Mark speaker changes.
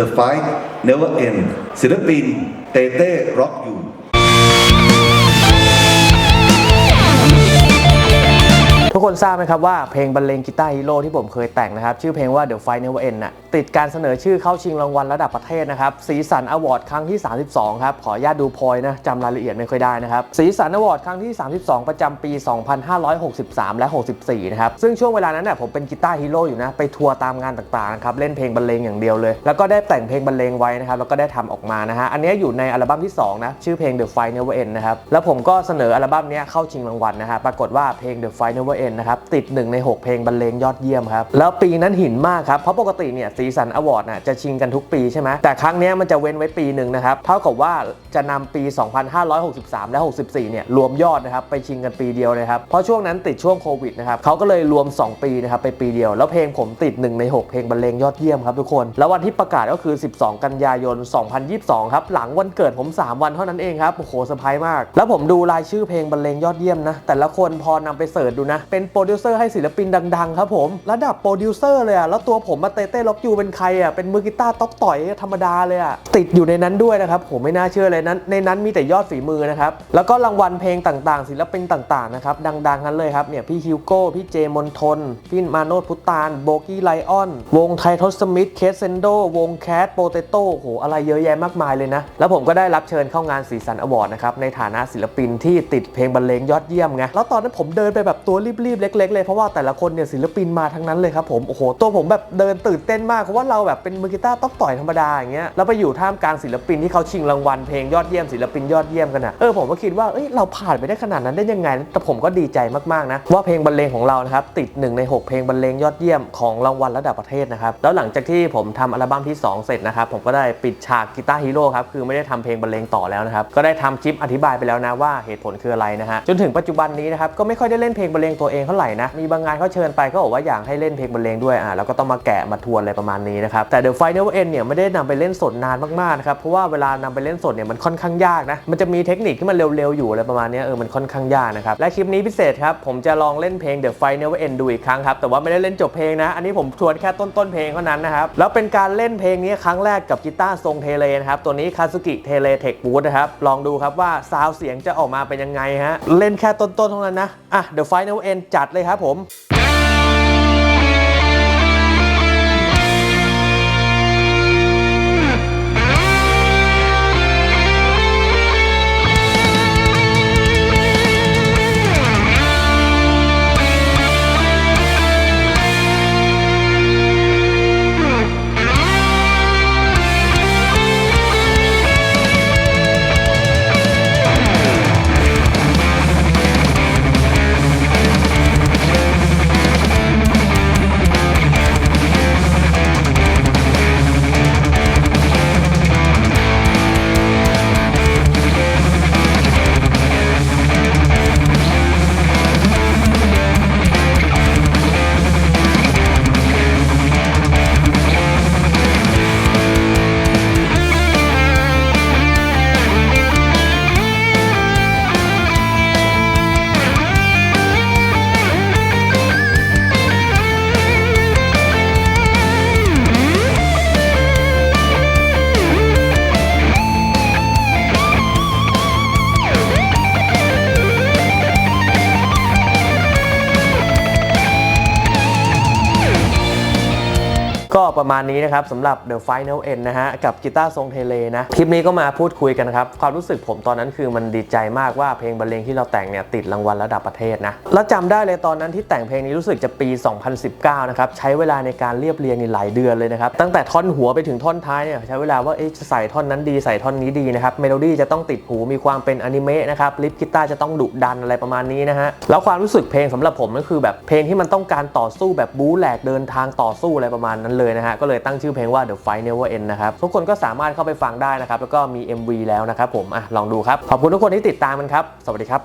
Speaker 1: The Fight Never End ศิลปินเตเต้ร็อกอยู่
Speaker 2: กคนทราบไหมครับว่าเพลงบรรเลงกีตาร์ฮีโร่ที่ผมเคยแต่งนะครับ ชื่อเพลงว่า The Fight Never End น่ะติดการเสนอชื่อเข้าชิงรางวัลระดับประเทศนะครับสีสันอวอร์ดครั้งที่ 32 ครับ ขออนุญาตดูโพยนะจำรายละเอียดไม่ค่อยได้นะครับสีสันอวอร์ดครั้งที่ 32 ประจำปี 2563 และ 64 นะครับ ซึ่งช่วงเวลานั้นน่ะผมเป็นกีตาร์ฮีโร่อยู่นะ ไปทัวร์ตามงานต่างๆนะครับเล่นเพลงบรรเลงอย่างเดียวเลย แล้วก็ได้แต่งเพลงบรรเลงไว้นะครับแล้วก็ได้ทำออกมานะฮะอันนี้อยู่ในอัลบั้มที่สองนะชื่อเพลง The Fight Never End นะครับแล้วผมก็เสนออัลบั้มนี้เข้าชิงรางวัลนะฮะปรากฏว่าเพลง The Fight Never End นะครับติด 1 ใน 6 เพลงบรรเลงยอดเยี่ยมครับแล้วปีนั้นหินมากครับเพราะปกติเนี่ยสีสันอวอร์ดน่ะจะชิงกันทุกปีใช่ไหมแต่ครั้งนี้มันจะเว้นไว้ปีหนึ่งนะครับเท่ากับว่าจะนำปี 2563 และ 64 เนี่ยรวมยอดนะครับไปชิงกันปีเดียวเลยครับเพราะช่วงนั้นติดช่วงโควิดนะครับเขาก็เลยรวม 2 ปีนะครับไปปีเดียว แล้วเพลงผมติด 1 ใน 6 เพลงบรรเลงยอดเยี่ยมครับทุกคน แล้ววันที่ประกาศก็คือ 12 กันยายน 2022 ครับหลังวันเกิดผม 3 วันเท่านั้นเองครับโอ้โหเซอร์ไพรส์มาก แล้วผมดูรายชื่อเพลงบรรเลงยอดเยี่ยมนะแต่ละคนพอนำไปเสิร์ชดูนะเป็นโปรดิวเซอร์ให้ศิลปินดังๆ ครับผม ระดับโปรดิวเซอร์เลยอะแล้วตัวผมมาเต้เต้ล็อกยูเป็นใครอะเป็นมือกีตาร์ต๊อกต่อยธรรมดาเลยอะติดอยู่ในนั้นด้วยนะครับผมไม่น่าเชื่อเลยนั้นในนั้นมีแต่ยอดฝีมือนะครับแล้วก็รางวัลเพลงต่างๆ ศิลปินต่างๆนะครับดังๆกันเลยครับเนี่ยพี่ฮิวโก้พี่เจมอนทนพี่มาโนดพุตานโบกี้ไลออนวงไททอสมิธเคสเซนโดวงแคทโปเตโต้โหอะไรเยอะแยะมากมายเลยนะแล้วผมก็ได้รับเชิญเข้างานสีสันอวอร์ดนะครับในฐานะศิลปินที่ติดเพลงบรรเลงยอดเยี่ยมไงแล้วตอนนั้นผมเดินไปแบบตัวรีบๆเล็กๆเลยเพราะว่าแต่ละคนเนี่ยศิลปินมาทั้งนั้นเลยครับผมโอ้โหตัวผมแบบเดินตื่นเต้นมากเพราะว่าเราแบบเป็นมือกีตาร์ต้องต่อยธรรมดาอย่างเงี้ยแล้วไปอยู่ท่ามกลางศิลปินที่เขาชิงรางวัลเพลงยอดเยี่ยมศิลปินยอดเยี่ยมกันอะเออผมก็คิดว่าเอ้ยเราผ่านไปได้ขนาดนั้นได้ยังไง แต่ผมก็ดีใจมากๆนะว่าเพลงบรรเลงของเรานะครับติดหนึ่งในหกเพลงบรรเลงยอดเยี่ยมของรางวัลระดับประเทศนะครับแล้วหลังจากที่ผมทำอัลบั้มที่ 2 เสร็จนะครับผมก็ได้ปิดฉากกีตาร์ฮีโร่ครับคือไม่ได้ทำเพลงบรรเลงต่อแล้วนะครับก็ได้ทำคลิปอธิบายไปแล้วนะว่าเหตุผลคืออะไรนะฮะจนถึงปัจจุบันนี้นะครับก็ไม่ค่อยได้เล่นเพลงบรรเลงตัวเองเท่าไหร่นะ มีบางงานเขาเชิญไปก็บอกว่าอยากให้เล่นเพลงบรรเลงด้วยอ่าแล้วก็ต้องมาแกะมาทวนอะไรประมาณนี้นะครับ แต่ The Final End เนี่ยไม่ได้นำไปเล่นสดนานมากๆนะครับ เพราะว่าเวลานำไปเล่นสดเนี่ยมันค่อนข้างยากนะ มันจะมีเทคนิคที่มันเร็วๆอยู่อะไรประมาณนี้เออ มันค่อนข้างยากนะครับ และคลิปนี้พิเศษครับ ผมจะลองเล่นเพลง The Final End ดูอีกครั้งครับ แต่ว่าไม่ได้เล่นจบเพลงนะ อันนี้ผมทวนแค่ต้นๆเพลงเท่านั้นนะครับ แล้วเป็นการเล่นเพลงนี้ครั้งแรกกับกีตาร์ทรงเทเลนะครับ ตัวนี้คาซุกิเทเลเทคบูธนะครับ ลองดูครับว่าซาวเสียงจะออกมาเป็นยังไงฮะ เล่นแค่ต้นๆเท่านั้นนะ อะ The Final End จัดเลยครับผม ก็ประมาณนี้นะครับสำหรับ The Final End นะฮะ กับกีตาร์ทรงเทเลนะ คลิปนี้ก็มาพูดคุยกันนะครับ ความรู้สึกผมตอนนั้นคือมันดีใจมากว่าเพลงบรรเลงที่เราแต่งเนี่ย ติดรางวัลระดับประเทศนะ แล้วจำได้เลยตอนนั้นที่แต่งเพลงนี้รู้สึกจะปี 2019 นะครับ ใช้เวลาในการเรียบเรียงนี่หลายเดือนเลยนะครับ ตั้งแต่ท่อนหัวไปถึงท่อนท้ายเนี่ยใช้เวลาว่าเอ๊ะจะใส่ท่อนนั้นดีใส่ท่อนนี้ดีนะครับเมโลดี้จะต้องติดหูมีความเป็นอนิเมะนะครับลิฟกีตาร์จะต้องดุดันอะไรประมาณนี้นะฮะแล้วความรู้สึกเพลงสำหรับผมก็คือแบบเพลงที่มันต้องการต่อสู้แบบบู๊แหลกเดินทางต่อสู้อะไรประมาณนั้นเลยนะฮะก็เลยตั้งชื่อเพลงว่า The Fight Never End นะครับทุกคนก็สามารถเข้าไปฟังได้นะครับแล้วก็มี MV แล้วนะครับผมอะลองดูครับขอบคุณทุกคนที่ติดตามกันครับ สวัสดีครับ